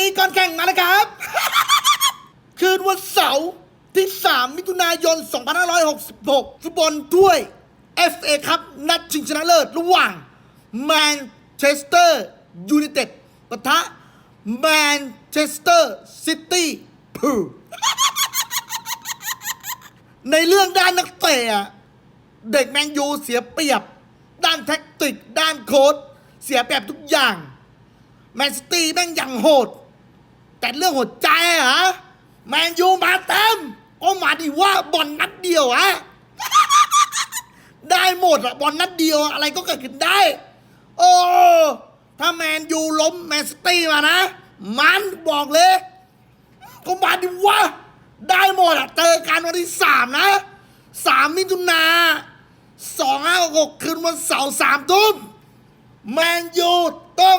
ดีก่อนแข่งมาแล้วครับ คืนวันเสาร์ที่ 3 มิถุนายน 2566 ฟุตบอลถ้วย FA ครับ นัดชิงชนะเลิศระหว่างแมนเชสเตอร์ยูไนเต็ดปะทะแมนเชสเตอร์ซิตี้พูในเรื่องด้านนักเตะเด็กแมนยูเสียเปรียบ ด้านแท็กติก ด้านโค้ดเสียเปรียบทุกอย่าง แมนซิตี้แม่งอยังโหด แต่เรื่องหัวใจอะฮะแมนยูมาเต็มโอ้มาดิว่าบอลนัดเดียวอะได้หมดอะบอลนัดเดียวอะไรก็เกิดขึ้นได้ โอ้ถ้าแมนยูล้มแมนซิตี้มานะ มันบอกเลยก็มาดิว่าได้หมดอะเจอกันวันที่สามนะสามมิถุนาสองห้าหกคืนวันเสาร์สามทุ่มแมนยูต้อง